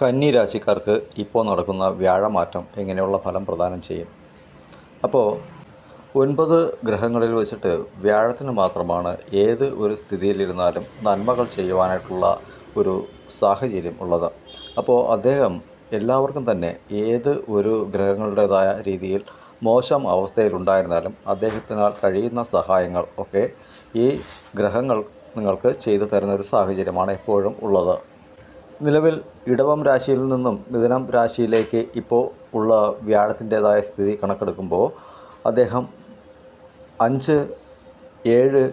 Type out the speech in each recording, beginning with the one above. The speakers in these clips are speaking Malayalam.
കന്നി രാശിക്കാർക്ക് ഇപ്പോൾ നടക്കുന്ന വ്യാഴമാറ്റം എങ്ങനെയുള്ള ഫലം പ്രദാനം ചെയ്യും? അപ്പോൾ ഒൻപത് ഗ്രഹങ്ങളിൽ വെച്ചിട്ട് വ്യാഴത്തിന് മാത്രമാണ് ഏത് ഒരു സ്ഥിതിയിലിരുന്നാലും നന്മകൾ ചെയ്യുവാനായിട്ടുള്ള ഒരു സാഹചര്യം ഉള്ളത്. അപ്പോൾ അദ്ദേഹം എല്ലാവർക്കും തന്നെ ഏത് ഒരു ഗ്രഹങ്ങളുടേതായ രീതിയിൽ മോശം അവസ്ഥയിലുണ്ടായിരുന്നാലും അദ്ദേഹത്തിനാൽ കഴിയുന്ന സഹായങ്ങൾ ഒക്കെ ഈ ഗ്രഹങ്ങൾ നിങ്ങൾക്ക് ചെയ്തു തരുന്ന ഒരു സാഹചര്യമാണ് എപ്പോഴും ഉള്ളത്. നിലവിൽ ഇടവം രാശിയിൽ നിന്നും മിഥുനം രാശിയിലേക്ക് ഇപ്പോൾ ഉള്ള വ്യാഴത്തിന്റേതായ സ്ഥിതി കണക്കെടുക്കുമ്പോൾ അദ്ദേഹം അഞ്ച് ഏഴ്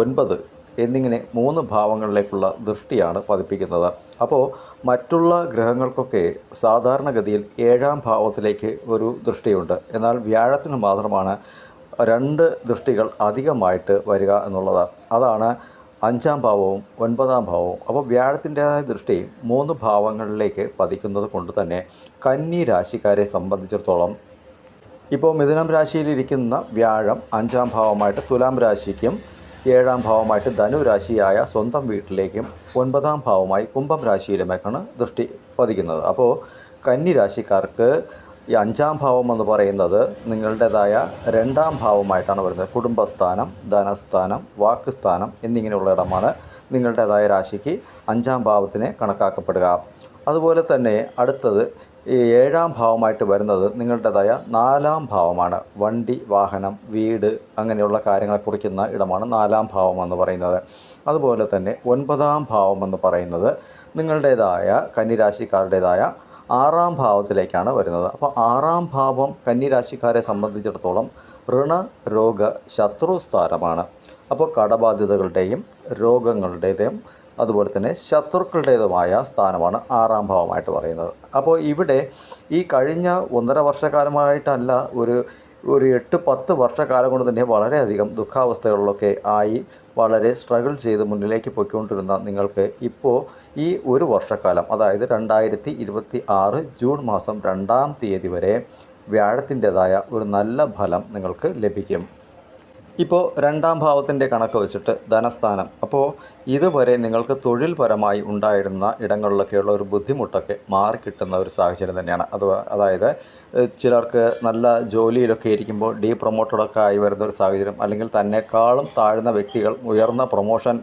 ഒൻപത് എന്നിങ്ങനെ മൂന്ന് ഭാവങ്ങളിലേക്കുള്ള ദൃഷ്ടിയാണ് പതിപ്പിക്കുന്നത്. അപ്പോൾ മറ്റുള്ള ഗ്രഹങ്ങൾക്കൊക്കെ സാധാരണഗതിയിൽ ഏഴാം ഭാവത്തിലേക്ക് ഒരു ദൃഷ്ടിയുണ്ട്. എന്നാൽ വ്യാഴത്തിന് മാത്രമാണ് രണ്ട് ദൃഷ്ടികൾ അധികമായിട്ട് വരിക എന്നുള്ളത്. അതാണ് അഞ്ചാം ഭാവവും ഒൻപതാം ഭാവവും. അപ്പോൾ വ്യാഴത്തിന്റെതായ ദൃഷ്ടി മൂന്ന് ഭാവങ്ങളിലേക്ക് പതിക്കുന്നത് കൊണ്ട് തന്നെ കന്നി രാശിക്കാരെ സംബന്ധിച്ചിടത്തോളം ഇപ്പോൾ മിഥുനം രാശിയിലിരിക്കുന്ന വ്യാഴം അഞ്ചാം ഭാവമായിട്ട് തുലാം രാശിക്കും ഏഴാം ഭാവമായിട്ട് ധനുരാശിയായ സ്വന്തം വീട്ടിലേക്കും ഒൻപതാം ഭാവമായി കുംഭം രാശിയിലുമൊക്കെയാണ് ദൃഷ്ടി പതിക്കുന്നത്. അപ്പോൾ കന്നി രാശിക്കാർക്ക് ഈ അഞ്ചാം ഭാവം എന്ന് പറയുന്നത് നിങ്ങളുടേതായ രണ്ടാം ഭാവമായിട്ടാണ് വരുന്നത്. കുടുംബസ്ഥാനം ധനസ്ഥാനം വാക്കുസ്ഥാനം എന്നിങ്ങനെയുള്ള ഇടമാണ് നിങ്ങളുടേതായ രാശിക്ക് അഞ്ചാം ഭാവത്തിനെ കണക്കാക്കപ്പെടുക. അതുപോലെ തന്നെ അടുത്തത് ഈ ഏഴാം ഭാവമായിട്ട് വരുന്നത് നിങ്ങളുടേതായ നാലാം ഭാവമാണ്. വണ്ടി വാഹനം വീട് അങ്ങനെയുള്ള കാര്യങ്ങളെ കുറിക്കുന്ന ഇടമാണ് നാലാം ഭാവം എന്ന് പറയുന്നത്. അതുപോലെ തന്നെ ഒൻപതാം ഭാവം എന്ന് പറയുന്നത് നിങ്ങളുടേതായ കന്നിരാശിക്കാരുടേതായ ആറാം ഭാവത്തിലേക്കാണ് വരുന്നത്. അപ്പോൾ ആറാം ഭാവം കന്നിരാശിക്കാരെ സംബന്ധിച്ചിടത്തോളം ഋണ രോഗ ശത്രു സ്ഥാനമാണ്. അപ്പോൾ കടബാധ്യതകളുടെയും രോഗങ്ങളുടേതും അതുപോലെ തന്നെ ശത്രുക്കളുടേതുമായ സ്ഥാനമാണ് ആറാം ഭാവമായിട്ട് പറയുന്നത്. അപ്പോൾ ഇവിടെ ഈ കഴിഞ്ഞ ഒന്നര വർഷക്കാലമായിട്ടല്ല ഒരു ഒരു എട്ട് പത്ത് വർഷക്കാലം കൊണ്ട് തന്നെ വളരെയധികം ദുഃഖാവസ്ഥകളിലൊക്കെ ആയി വളരെ സ്ട്രഗിൾ ചെയ്ത് മുന്നിലേക്ക് പോയിക്കൊണ്ടിരുന്ന നിങ്ങൾക്ക് ഇപ്പോൾ ഈ ഒരു വർഷക്കാലം അതായത് രണ്ടായിരത്തി ഇരുപത്തി ആറ് ജൂൺ മാസം രണ്ടാം തീയതി വരെ വ്യാഴത്തിന്റെതായ ഒരു നല്ല ഫലം നിങ്ങൾക്ക് ലഭിക്കും. ഇപ്പോൾ രണ്ടാം ഭാവത്തിന്റെ കണക്ക് വെച്ചിട്ട് ധനസ്ഥാനം അപ്പോൾ ഇതുവരെ നിങ്ങൾക്ക് തൊഴിൽപരമായി ഉണ്ടായിരുന്ന ഇടങ്ങളിലൊക്കെയുള്ള ഒരു ബുദ്ധിമുട്ടൊക്കെ മാറിക്കിട്ടുന്ന ഒരു സാഹചര്യം തന്നെയാണ്. അത് അതായത് ചിലർക്ക് നല്ല ജോലിയിലൊക്കെ ഇരിക്കുമ്പോൾ ഡീ പ്രൊമോട്ടഡൊക്കെ ആയി വരുന്ന ഒരു സാഹചര്യം അല്ലെങ്കിൽ തന്നെക്കാളും താഴ്ന്ന വ്യക്തികൾ ഉയർന്ന പ്രൊമോഷൻ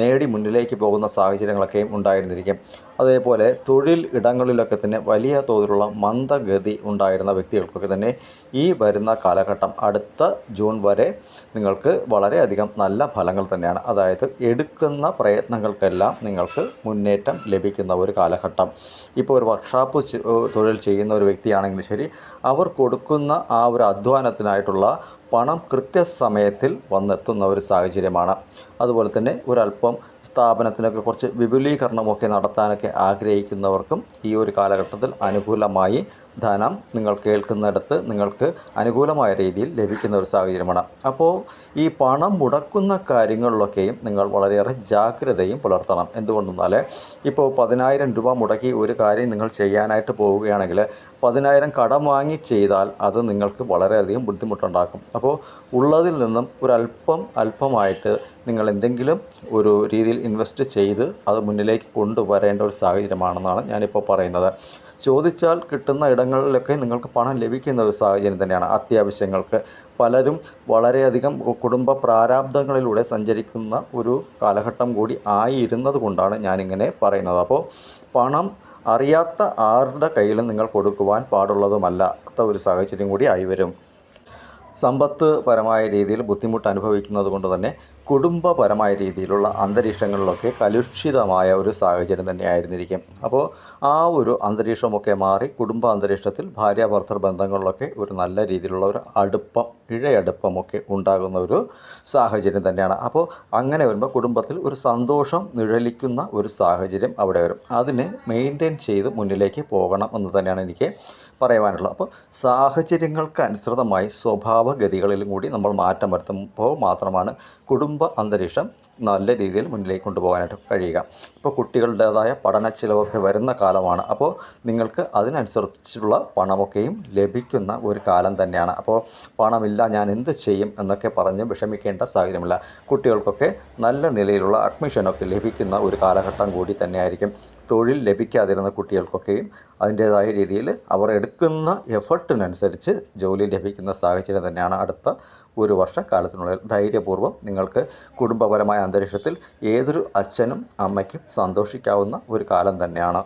നേടി മുന്നിലേക്ക് പോകുന്ന സാഹചര്യങ്ങളൊക്കെയും ഉണ്ടായിരുന്നിരിക്കും. അതേപോലെ തൊഴിൽ ഇടങ്ങളിലൊക്കെ തന്നെ വലിയ തോതിലുള്ള മന്ദഗതി ഉണ്ടായിരുന്ന വ്യക്തികൾക്കൊക്കെ തന്നെ ഈ വരുന്ന കാലഘട്ടം അടുത്ത ജൂൺ വരെ നിങ്ങൾക്ക് വളരെയധികം നല്ല ഫലങ്ങൾ തന്നെയാണ്. അതായത് എടുക്കുന്ന പ്രയത്നങ്ങൾക്കെല്ലാം നിങ്ങൾക്ക് മുന്നേറ്റം ലഭിക്കുന്ന ഒരു കാലഘട്ടം. ഇപ്പോൾ ഒരു വർക്ക്ഷോപ്പ് തൊഴിൽ ചെയ്യുന്ന ഒരു വ്യക്തിയാണെങ്കിൽ ശരി അവർ കൊടുക്കുന്ന ആ ഒരു അധ്വാനത്തിനായിട്ടുള്ള പണം കൃത്യസമയത്തിൽ വന്നെത്തുന്ന ഒരു സാഹചര്യമാണ്. അതുപോലെ തന്നെ ഒരല്പം സ്ഥാപനത്തിനൊക്കെ കുറച്ച് വിപുലീകരണമൊക്കെ നടത്താനൊക്കെ ആഗ്രഹിക്കുന്നവർക്കും ഈ ഒരു കാലഘട്ടത്തിൽ അനുകൂലമായി ധനം നിങ്ങൾ കേൾക്കുന്നിടത്ത് നിങ്ങൾക്ക് അനുകൂലമായ രീതിയിൽ ലഭിക്കുന്ന ഒരു സാഹചര്യമാണ്. അപ്പോൾ ഈ പണം മുടക്കുന്ന കാര്യങ്ങളിലൊക്കെയും നിങ്ങൾ വളരെയേറെ ജാഗ്രതയും പുലർത്തണം. എന്തുകൊണ്ടെന്നാൽ ഇപ്പോൾ പതിനായിരം രൂപ മുടക്കി ഒരു കാര്യം നിങ്ങൾ ചെയ്യാനായിട്ട് പോവുകയാണെങ്കിൽ പതിനായിരം കടം വാങ്ങി ചെയ്താൽ അത് നിങ്ങൾക്ക് വളരെയധികം ബുദ്ധിമുട്ടുണ്ടാക്കും. അപ്പോൾ ഉള്ളതിൽ നിന്നും ഒരല്പം അല്പമായിട്ട് നിങ്ങൾ എന്തെങ്കിലും ഒരു രീതിയിൽ ഇൻവെസ്റ്റ് ചെയ്ത് അത് മുന്നിലേക്ക് കൊണ്ടുവരേണ്ട ഒരു സാഹചര്യമാണെന്നാണ് ഞാനിപ്പോൾ പറയുന്നത്. ചോദിച്ചാൽ കിട്ടുന്ന ഇടങ്ങളിലൊക്കെ നിങ്ങൾക്ക് പണം ലഭിക്കുന്ന ഒരു സാഹചര്യം തന്നെയാണ് അത്യാവശ്യങ്ങൾക്ക്. പലരും വളരെയധികം കുടുംബ പ്രാരാബ്ദങ്ങളിലൂടെ സഞ്ചരിക്കുന്ന ഒരു കാലഘട്ടം കൂടി ആയിരുന്നത് കൊണ്ടാണ് ഞാനിങ്ങനെ പറയുന്നത്. അപ്പോൾ പണം അറിയാത്ത ആരുടെ കയ്യിലും നിങ്ങൾ കൊടുക്കുവാൻ പാടുള്ളതുമല്ലാത്ത ഒരു സാഹചര്യം കൂടി ആയി വരും. സമ്പത്ത് പരമായ രീതിയിൽ ബുദ്ധിമുട്ട് അനുഭവിക്കുന്നത് കൊണ്ട് തന്നെ കുടുംബപരമായ രീതിയിലുള്ള അന്തരീക്ഷങ്ങളിലൊക്കെ കലുഷിതമായ ഒരു സാഹചര്യം തന്നെ ആയിരുന്നിരിക്കും അപ്പോൾ ആ ഒരു അന്തരീക്ഷമൊക്കെ മാറി കുടുംബ അന്തരീക്ഷത്തിൽ ഭാര്യ ഭർത്തൃ ബന്ധങ്ങളിലൊക്കെ ഒരു നല്ല രീതിയിലുള്ള ഒരു അടുപ്പം ഇഴയടുപ്പമൊക്കെ ഉണ്ടാകുന്ന ഒരു സാഹചര്യം തന്നെയാണ്. അപ്പോൾ അങ്ങനെ വരുമ്പോൾ കുടുംബത്തിൽ ഒരു സന്തോഷം നിഴലിക്കുന്ന ഒരു സാഹചര്യം അവിടെ വരും. അതിനെ മെയിന്റെയിൻ ചെയ്ത് മുന്നിലേക്ക് പോകണം എന്ന് തന്നെയാണ് എനിക്ക് പറയുവാനുള്ളത്. അപ്പോൾ സാഹചര്യങ്ങൾക്ക് അനുസൃതമായി സ്വഭാവഗതികളിലും കൂടി നമ്മൾ മാറ്റം വരുത്തുമ്പോൾ മാത്രമാണ് കുടുംബ അന്തരീക്ഷം നല്ല രീതിയിൽ മുന്നിലേക്ക് കൊണ്ടുപോകാനായിട്ട് കഴിയുക. ഇപ്പോൾ കുട്ടികളുടേതായ പഠന ചിലവൊക്കെ വരുന്ന കാലമാണ്. അപ്പോൾ നിങ്ങൾക്ക് അതിനനുസരിച്ചുള്ള പണമൊക്കെയും ലഭിക്കുന്ന ഒരു കാലം തന്നെയാണ്. അപ്പോൾ പണമില്ല ഞാൻ എന്ത് ചെയ്യും എന്നൊക്കെ പറഞ്ഞ് വിഷമിക്കേണ്ട സാഹചര്യമില്ല. കുട്ടികൾക്കൊക്കെ നല്ല നിലയിലുള്ള അഡ്മിഷനൊക്കെ ലഭിക്കുന്ന ഒരു കാലഘട്ടം കൂടി തന്നെയായിരിക്കും. തൊഴിൽ ലഭിക്കാതിരുന്ന കുട്ടികൾക്കൊക്കെയും അതിന്റേതായ രീതിയിൽ അവർ എടുക്കുന്ന എഫർട്ടിനനുസരിച്ച് ജോലി ലഭിക്കുന്ന സാഹചര്യം തന്നെയാണ് അടുത്ത ഒരു വർഷക്കാലത്തിനുള്ളിൽ ധൈര്യപൂർവം നിങ്ങൾക്ക് കുടുംബപരമായ അന്തരീക്ഷത്തിൽ ഏതൊരു അച്ഛനും അമ്മയ്ക്കും സന്തോഷിക്കാവുന്ന ഒരു കാലം തന്നെയാണ്.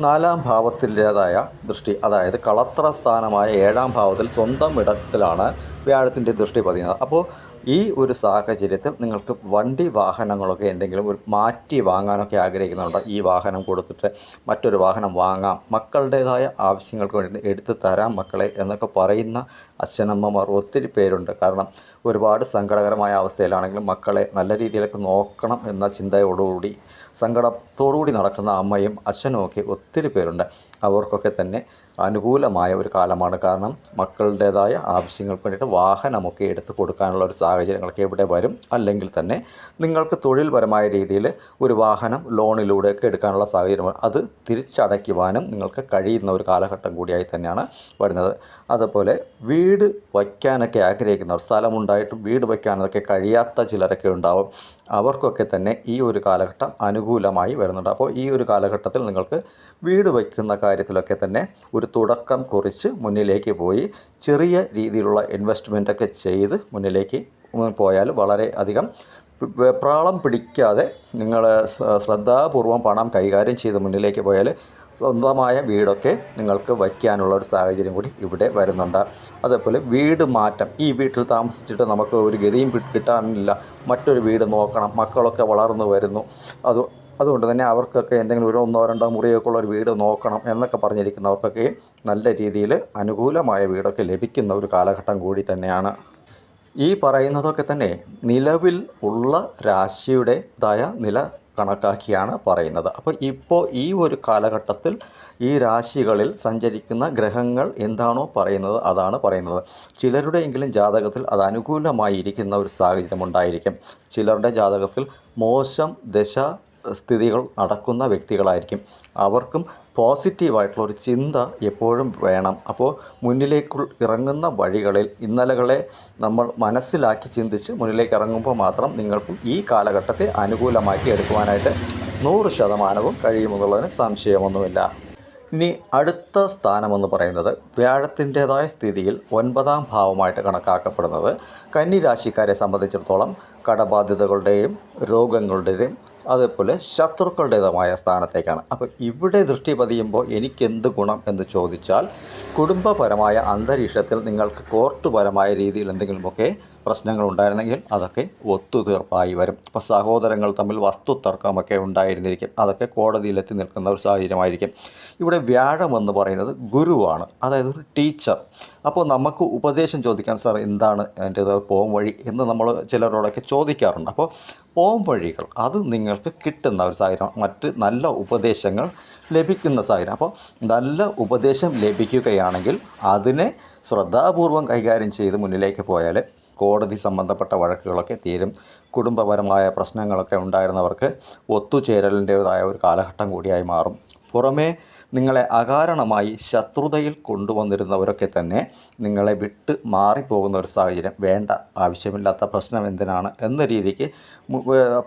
നാലാം ഭാവത്തിന്റേതായ ദൃഷ്ടി അതായത് കളത്ര സ്ഥാനമായ ഏഴാം ഭാവത്തിൽ സ്വന്തം ഇടത്തിലാണ് വ്യാഴത്തിന്റെ ദൃഷ്ടി പതിയുന്നത്. അപ്പോൾ ഈ ഒരു സാഹചര്യത്തിൽ നിങ്ങൾക്ക് വണ്ടി വാഹനങ്ങളൊക്കെ എന്തെങ്കിലും ഒരു മാറ്റി വാങ്ങാനൊക്കെ ആഗ്രഹിക്കുന്നുണ്ട്? ഈ വാഹനം കൊടുത്തിട്ട് മറ്റൊരു വാഹനം വാങ്ങാം മക്കളുടേതായ ആവശ്യങ്ങൾക്ക് വേണ്ടി എടുത്തു തരാം മക്കളെ എന്നൊക്കെ പറയുന്ന അച്ഛനമ്മമാർ ഒത്തിരി പേരുണ്ട്. കാരണം ഒരുപാട് സങ്കടകരമായ അവസ്ഥയിലാണെങ്കിലും മക്കളെ നല്ല രീതിയിലൊക്കെ നോക്കണം എന്ന ചിന്തയോടുകൂടി സങ്കടത്തോടുകൂടി നടക്കുന്ന അമ്മയും അച്ഛനും ഒക്കെ ഒത്തിരി പേരുണ്ട്. അവർക്കൊക്കെ തന്നെ അനുകൂലമായ ഒരു കാലമാണ്. കാരണം മക്കളുടേതായ ആവശ്യങ്ങൾക്ക് വേണ്ടിയിട്ട് വാഹനമൊക്കെ എടുത്ത് കൊടുക്കാനുള്ള ഒരു സാഹചര്യങ്ങളൊക്കെ ഇവിടെ വരും. അല്ലെങ്കിൽ തന്നെ നിങ്ങൾക്ക് തൊഴിൽപരമായ രീതിയിൽ ഒരു വാഹനം ലോണിലൂടെയൊക്കെ എടുക്കാനുള്ള സാഹചര്യം അത് തിരിച്ചടയ്ക്കുവാനും നിങ്ങൾക്ക് കഴിയുന്ന ഒരു കാലഘട്ടം കൂടിയായി തന്നെയാണ് വരുന്നത്. അതുപോലെ വീട് വയ്ക്കാനൊക്കെ ആഗ്രഹിക്കുന്നവർ സ്ഥലമുണ്ടായിട്ടും വീട് വയ്ക്കാനൊക്കെ കഴിയാത്ത ചിലരൊക്കെ ഉണ്ടാവും. അവർക്കൊക്കെ തന്നെ ഈ ഒരു കാലഘട്ടം അനുകൂലമായി വരുന്നുണ്ട്. അപ്പോൾ ഈ ഒരു കാലഘട്ടത്തിൽ നിങ്ങൾക്ക് വീട് വയ്ക്കുന്ന കാര്യത്തിലൊക്കെ തന്നെ ഒരു തുടക്കം കുറിച്ച് മുന്നിലേക്ക് പോയി ചെറിയ രീതിയിലുള്ള ഇൻവെസ്റ്റ്മെന്റൊക്കെ ചെയ്ത് മുന്നിലേക്ക് പോയാൽ വളരെ അധികം വെപ്രാളം പിടിക്കാതെ നിങ്ങൾ ശ്രദ്ധാപൂർവം പണം കൈകാര്യം ചെയ്ത് മുന്നിലേക്ക് പോയാൽ സ്വന്തമായ വീടൊക്കെ നിങ്ങൾക്ക് വയ്ക്കാനുള്ള ഒരു സാഹചര്യം കൂടി ഇവിടെ വരുന്നുണ്ട്. അതേപോലെ വീട് മാറ്റം. ഈ വീട്ടിൽ താമസിച്ചിട്ട് നമുക്ക് ഒരു ഗതിയും കിട്ടാനില്ല. മറ്റൊരു വീട് നോക്കണം. മക്കളൊക്കെ വളർന്നു വരുന്നു. അത് അതുകൊണ്ട് തന്നെ അവർക്കൊക്കെ എന്തെങ്കിലും ഒരു ഒന്നോ രണ്ടോ മുറിയൊക്കെ ഉള്ള ഒരു വീട് നോക്കണം എന്നൊക്കെ പറഞ്ഞിരിക്കുന്നവർക്കൊക്കെ നല്ല രീതിയിൽ അനുകൂലമായ വീടൊക്കെ ലഭിക്കുന്ന ഒരു കാലഘട്ടം കൂടി തന്നെയാണ്. ഈ പറയുന്നതൊക്കെ തന്നെ നിലവിൽ ഉള്ള രാശിയുടേതായ നില കണക്കാക്കിയാണ് പറയുന്നത്. അപ്പോൾ ഇപ്പോൾ ഈ ഒരു കാലഘട്ടത്തിൽ ഈ രാശികളിൽ സഞ്ചരിക്കുന്ന ഗ്രഹങ്ങൾ എന്താണോ പറയുന്നത് അതാണ് പറയുന്നത്. ചിലരുടെയെങ്കിലും ജാതകത്തിൽ അത് അനുകൂലമായിരിക്കുന്ന ഒരു സാഹചര്യം ഉണ്ടായിരിക്കും. ചിലരുടെ ജാതകത്തിൽ മോശം ദശ സ്ഥിതികൾ നടക്കുന്ന വ്യക്തികളായിരിക്കും. അവർക്കും പോസിറ്റീവായിട്ടുള്ള ഒരു ചിന്ത എപ്പോഴും വേണം. അപ്പോൾ മുന്നിലേക്കു ഇറങ്ങുന്ന വഴികളിൽ ഇന്നലകളെ നമ്മൾ മനസ്സിലാക്കി ചിന്തിച്ച് മുന്നിലേക്ക് ഇറങ്ങുമ്പോൾ മാത്രം നിങ്ങൾക്കും ഈ കാലഘട്ടത്തെ അനുകൂലമാക്കി എടുക്കുവാനായിട്ട് നൂറ് ശതമാനവും കഴിയുമെന്നുള്ളതിന് സംശയമൊന്നുമില്ല. ഇനി അടുത്ത സ്ഥാനമെന്ന് പറയുന്നത് വ്യാഴത്തിന്റെതായ സ്ഥിതിയിൽ ഒൻപതാം ഭാവമായിട്ട് കണക്കാക്കപ്പെടുന്നത്. കന്നി രാശിക്കാരെ സംബന്ധിച്ചിടത്തോളം കടബാധ്യതകളുടെയും രോഗങ്ങളുടെയും അതേപോലെ ശത്രുക്കളുടേതുമായ സ്ഥാനത്തേക്കാണ്. അപ്പോൾ ഇവിടെ ദൃഷ്ടി പതിയുമ്പോൾ എനിക്കെന്ത് ഗുണം എന്ന് ചോദിച്ചാൽ കുടുംബപരമായ അന്തരീക്ഷത്തിൽ നിങ്ങൾക്ക് കോർട്ടുപരമായ രീതിയിൽ എന്തെങ്കിലുമൊക്കെ പ്രശ്നങ്ങൾ ഉണ്ടായിരുന്നെങ്കിൽ അതൊക്കെ ഒത്തുതീർപ്പായി വരും. ഇപ്പോൾ സഹോദരങ്ങൾ തമ്മിൽ വസ്തു തർക്കമൊക്കെ ഉണ്ടായിരുന്നിരിക്കും. അതൊക്കെ കോടതിയിലെത്തി നിൽക്കുന്ന ഒരു സാഹചര്യമായിരിക്കും. ഇവിടെ വ്യാഴം എന്ന് പറയുന്നത് ഗുരുവാണ് അതായത് ഒരു ടീച്ചർ. അപ്പോൾ നമുക്ക് ഉപദേശം ചോദിക്കാൻ സാർ എന്താണ് എന്റെ പോം വഴി? എന്ന് നമ്മൾ ചിലരോടൊക്കെ ചോദിക്കാറുണ്ട്. അപ്പോൾ പോം വഴികൾ അത് നിങ്ങൾക്ക് കിട്ടുന്ന ഒരു സാഹചര്യം മറ്റ് നല്ല ഉപദേശങ്ങൾ ലഭിക്കുന്ന സാഹചര്യം. അപ്പോൾ നല്ല ഉപദേശം ലഭിക്കുകയാണെങ്കിൽ അതിനെ ശ്രദ്ധാപൂർവം കൈകാര്യം ചെയ്ത് മുന്നിലേക്ക് പോയാൽ കോടതി സംബന്ധപ്പെട്ട വഴക്കുകളൊക്കെ തീരും. കുടുംബപരമായ പ്രശ്നങ്ങളൊക്കെ ഉണ്ടായിരുന്നവർക്ക് ഒത്തുചേരലിന്റേതായ ഒരു കാലഘട്ടം കൂടിയായി മാറും. പുറമേ നിങ്ങളെ അകാരണമായി ശത്രുതയിൽ കൊണ്ടുവന്നിരുന്നവരൊക്കെ തന്നെ നിങ്ങളെ വിട്ട് മാറിപ്പോകുന്ന ഒരു സാഹചര്യം വേണ്ട. ആവശ്യമില്ലാത്ത പ്രശ്നം എന്തിനാണ് എന്ന രീതിക്ക്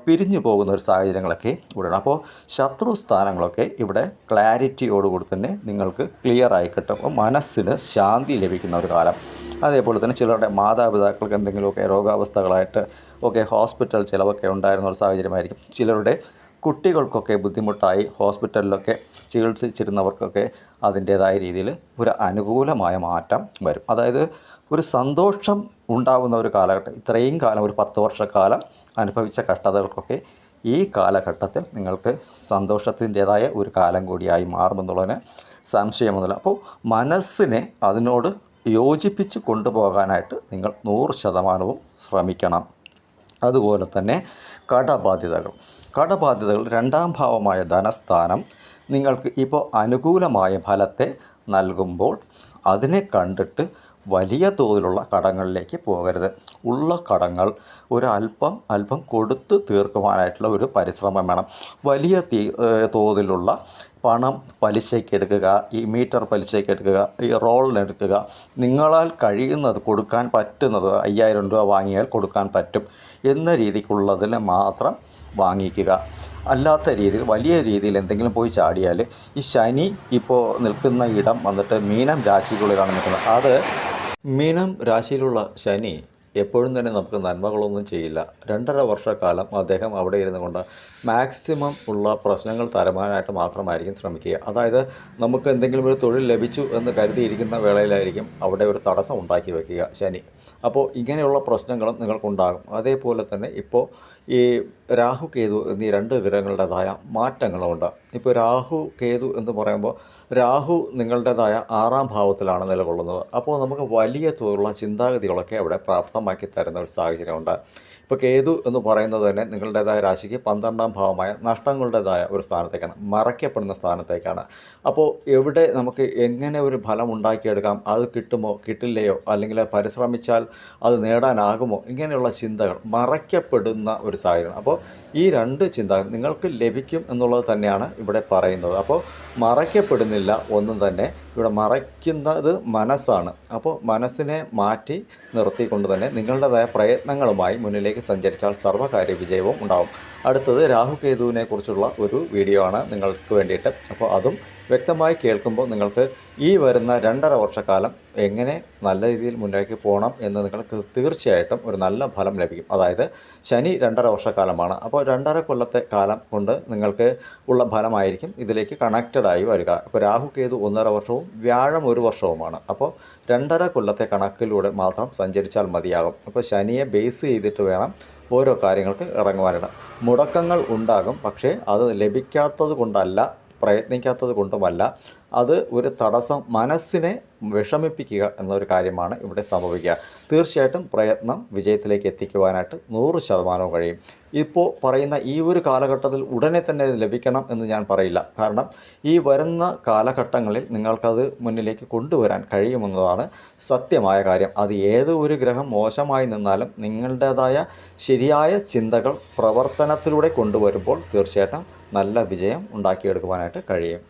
പിരിഞ്ഞു പോകുന്ന ഒരു സാഹചര്യങ്ങളൊക്കെ ഇവിടെ അപ്പോൾ ശത്രു സ്ഥാനങ്ങളൊക്കെ ഇവിടെ ക്ലാരിറ്റിയോടുകൂടി തന്നെ നിങ്ങൾക്ക് ക്ലിയർ ആയി കിട്ടും മനസ്സിന് ശാന്തി ലഭിക്കുന്ന ഒരു കാലം. അതേപോലെ തന്നെ ചിലരുടെ മാതാപിതാക്കൾക്ക് എന്തെങ്കിലുമൊക്കെ രോഗാവസ്ഥകളായിട്ട് ഒക്കെ ഹോസ്പിറ്റൽ ചിലവൊക്കെ ഉണ്ടായിരുന്ന ഒരു സാഹചര്യമായിരിക്കും. ചിലരുടെ കുട്ടികൾക്കൊക്കെ ബുദ്ധിമുട്ടായി ഹോസ്പിറ്റലിലൊക്കെ ചികിത്സിച്ചിരുന്നവർക്കൊക്കെ അതിന്റേതായ രീതിയിൽ ഒരു അനുകൂലമായ മാറ്റം വരും. അതായത് ഒരു സന്തോഷം ഉണ്ടാകുന്ന ഒരു കാലഘട്ടം ഇത്രയും കാലം ഒരു പത്ത് വർഷക്കാലം അനുഭവിച്ച കഷ്ടതകൾക്കൊക്കെ ഈ കാലഘട്ടത്തിൽ നിങ്ങൾക്ക് സന്തോഷത്തിന്റേതായ ഒരു കാലം കൂടിയായി മാറുമെന്നുള്ളതിന് സംശയമൊന്നുമില്ല. അപ്പോൾ മനസ്സിനെ അതിനോട് യോജിപ്പിച്ച് കൊണ്ടുപോകാനായിട്ട് നിങ്ങൾ നൂറ് ശതമാനവും ശ്രമിക്കണം. അതുപോലെ തന്നെ കടബാധ്യതകൾ. കടബാധ്യതകൾ രണ്ടാം ഭാവമായ ധനസ്ഥാനം നിങ്ങൾക്ക് ഇപ്പോൾ അനുകൂലമായ ഫലത്തെ നൽകുമ്പോൾ അതിനെ കണ്ടിട്ട് വലിയ തോതിലുള്ള കടങ്ങളിലേക്ക് പോകരുത്. ഉള്ള കടങ്ങൾ ഒരു അല്പം അല്പം കൊടുത്ത് തീർക്കുവാനായിട്ടുള്ള ഒരു പരിശ്രമം വേണം. വലിയ തോതിലുള്ള പണം പലിശയ്ക്ക് എടുക്കുക ഈ മീറ്റർ പലിശയ്ക്ക് എടുക്കുക ഈ റോളിനെടുക്കുക നിങ്ങളാൽ കഴിയുന്നത് കൊടുക്കാൻ പറ്റുന്നത് അയ്യായിരം രൂപ വാങ്ങിയാൽ കൊടുക്കാൻ പറ്റും എന്ന രീതിക്കുള്ളതിന് മാത്രം വാങ്ങിക്കുക. അല്ലാത്ത രീതിയിൽ വലിയ രീതിയിൽ എന്തെങ്കിലും പോയി ചാടിയാൽ ഈ ശനി ഇപ്പോൾ നിൽക്കുന്ന ഇടം വന്നിട്ട് മീനം രാശിക്കുള്ളിലാണ് നിൽക്കുന്നത് അത് മീനം രാശിയിലുള്ള ശനി എപ്പോഴും തന്നെ നമുക്ക് നന്മകളൊന്നും ചെയ്യില്ല. രണ്ടര വർഷക്കാലം അദ്ദേഹം അവിടെ ഇരുന്നു കൊണ്ട് മാക്സിമം ഉള്ള പ്രശ്നങ്ങൾ തരമാനായിട്ട് മാത്രമായിരിക്കും ശ്രമിക്കുക. അതായത് നമുക്ക് എന്തെങ്കിലും ഒരു തൊഴിൽ ലഭിച്ചു എന്ന് കരുതിയിരിക്കുന്ന വേളയിലായിരിക്കും അവിടെ ഒരു തടസ്സം ഉണ്ടാക്കി വയ്ക്കുക ശനി. അപ്പോൾ ഇങ്ങനെയുള്ള പ്രശ്നങ്ങളും നിങ്ങൾക്കുണ്ടാകും. അതേപോലെ തന്നെ ഇപ്പോൾ ഈ രാഹു കേതു എന്നീ രണ്ട് ഗ്രഹങ്ങളുടേതായ മാറ്റങ്ങളുമുണ്ട്. ഇപ്പോൾ രാഹു കേതു എന്ന് പറയുമ്പോൾ രാഹു നിങ്ങളുടേതായ ആറാം ഭാവത്തിലാണ് നിലകൊള്ളുന്നത്. അപ്പോൾ നമുക്ക് വലിയ തോതിലുള്ള ചിന്താഗതികളൊക്കെ അവിടെ പ്രാപ്തമാക്കി തരുന്ന ഒരു സാഹചര്യമുണ്ട്. ഇപ്പോൾ കേതു എന്ന് പറയുന്നത് തന്നെ നിങ്ങളുടേതായ രാശിക്ക് പന്ത്രണ്ടാം ഭാവമായ നഷ്ടങ്ങളുടേതായ ഒരു സ്ഥാനത്തേക്കാണ് മറയ്ക്കപ്പെടുന്ന സ്ഥാനത്തേക്കാണ്. അപ്പോൾ എവിടെ നമുക്ക് എങ്ങനെ ഒരു ഫലം ഉണ്ടാക്കിയെടുക്കാം? അത് കിട്ടുമോ? കിട്ടില്ലയോ? അല്ലെങ്കിൽ പരിശ്രമിച്ചാൽ അത് നേടാനാകുമോ? ഇങ്ങനെയുള്ള ചിന്തകൾ മറയ്ക്കപ്പെടുന്ന ഒരു സാഹചര്യം അപ്പോൾ ഈ രണ്ട് ചിന്ത നിങ്ങൾക്ക് ലഭിക്കും എന്നുള്ളത് തന്നെയാണ് ഇവിടെ പറയുന്നത്. അപ്പോൾ മറയ്ക്കപ്പെടുന്നില്ല ഒന്നും തന്നെ ഇവിടെ മറയ്ക്കുന്നത് മനസ്സാണ്. അപ്പോൾ മനസ്സിനെ മാറ്റി നിർത്തിക്കൊണ്ട് തന്നെ നിങ്ങളുടേതായ പ്രയത്നങ്ങളുമായി മുന്നിലേക്ക് സഞ്ചരിച്ചാൽ സർവകാര്യ വിജയവും ഉണ്ടാവും. അടുത്തത് രാഹുകേതുവിനെ കുറിച്ചുള്ള ഒരു വീഡിയോ ആണ് നിങ്ങൾക്ക് വേണ്ടിയിട്ട്. അപ്പോൾ അതും വ്യക്തമായി കേൾക്കുമ്പോൾ നിങ്ങൾക്ക് ഈ വരുന്ന രണ്ടര വർഷക്കാലം എങ്ങനെ നല്ല രീതിയിൽ മുന്നോട്ട് പോകണം എന്ന് നിങ്ങൾക്ക് തീർച്ചയായിട്ടും ഒരു നല്ല ഫലം ലഭിക്കും. അതായത് ശനി രണ്ടര വർഷക്കാലമാണ്. അപ്പോൾ രണ്ടര കൊല്ലത്തെ കാലം കൊണ്ട് നിങ്ങൾക്ക് ഉള്ള ഫലമായിരിക്കും ഇതിലേക്ക് കണക്റ്റഡ് ആയി വരിക. അപ്പോൾ രാഹു കേതു ഒന്നര വർഷവും വ്യാഴം ഒരു വർഷവുമാണ്. അപ്പോൾ രണ്ടര കൊല്ലത്തെ കണക്കിലൂടെ മാത്രം സഞ്ചരിച്ചാൽ മതിയാകും. അപ്പോൾ ശനിയെ ബേസ് ചെയ്തിട്ട് വേണം ഓരോ കാര്യങ്ങൾക്ക് ഇറങ്ങുവാനായിട്ട്. മുടക്കങ്ങൾ ഉണ്ടാകും. പക്ഷേ അത് ലഭിക്കാത്തത് കൊണ്ടല്ല പ്രയത്നിക്കാത്തത് കൊണ്ടുമല്ല. അത് ഒരു തടസ്സം മനസ്സിനെ വിഷമിപ്പിക്കുക എന്നൊരു കാര്യമാണ് ഇവിടെ സംഭവിക്കുക. തീർച്ചയായിട്ടും പ്രയത്നം വിജയത്തിലേക്ക് എത്തിക്കുവാനായിട്ട് നൂറ് ശതമാനവും കഴിയും. ഇപ്പോൾ പറയുന്ന ഈ ഒരു കാലഘട്ടത്തിൽ ഉടനെ തന്നെ ലഭിക്കണം എന്ന് ഞാൻ പറയില്ല. കാരണം ഈ വരുന്ന കാലഘട്ടങ്ങളിൽ നിങ്ങൾക്കത് മുന്നിലേക്ക് കൊണ്ടുവരാൻ കഴിയുമെന്നതാണ് സത്യമായ കാര്യം. അത് ഏത് ഒരു ഗ്രഹം മോശമായി നിന്നാലും നിങ്ങളുടേതായ ശരിയായ ചിന്തകൾ പ്രവർത്തനത്തിലൂടെ കൊണ്ടുവരുമ്പോൾ തീർച്ചയായിട്ടും നല്ല വിജയം ഉണ്ടാക്കിയെടുക്കുവാനായിട്ട് കഴിയും.